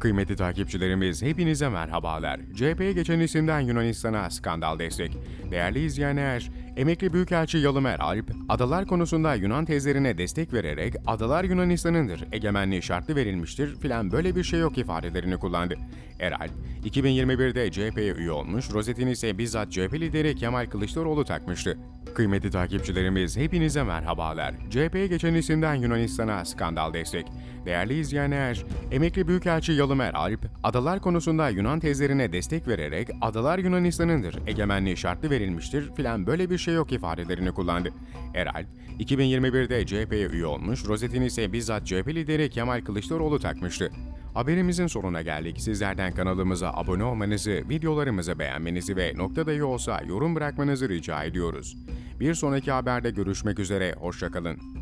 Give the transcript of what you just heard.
Kıymetli takipçilerimiz hepinize merhabalar. CHP'ye geçen isimden Yunanistan'a skandal destek. Değerli izleyenler, emekli Büyükelçi Yalımer Alp, adalar konusunda Yunan tezlerine destek vererek adalar Yunanistan'ındır, egemenliği şartlı verilmiştir filan böyle bir şey yok ifadelerini kullandı. Eralp, 2021'de CHP'ye üye olmuş, rozetini ise bizzat CHP lideri Kemal Kılıçdaroğlu takmıştı. Kıymetli takipçilerimiz hepinize merhabalar. CHP'ye geçen isimden Yunanistan'a skandal destek. Değerli izleyenler, emekli Büyükelçi Yalımer Alp, adalar konusunda Yunan tezlerine destek vererek adalar Yunanistan'ındır, egemenliği şartlı verilmiştir filan böyle bir şey yok ifadelerini kullandı. Eralp, 2021'de CHP'ye üye olmuş, rozetini ise bizzat CHP lideri Kemal Kılıçdaroğlu takmıştı. Haberimizin sonuna geldik. Sizlerden kanalımıza abone olmanızı, videolarımızı beğenmenizi ve nokta dahi olsa yorum bırakmanızı rica ediyoruz. Bir sonraki haberde görüşmek üzere, hoşçakalın.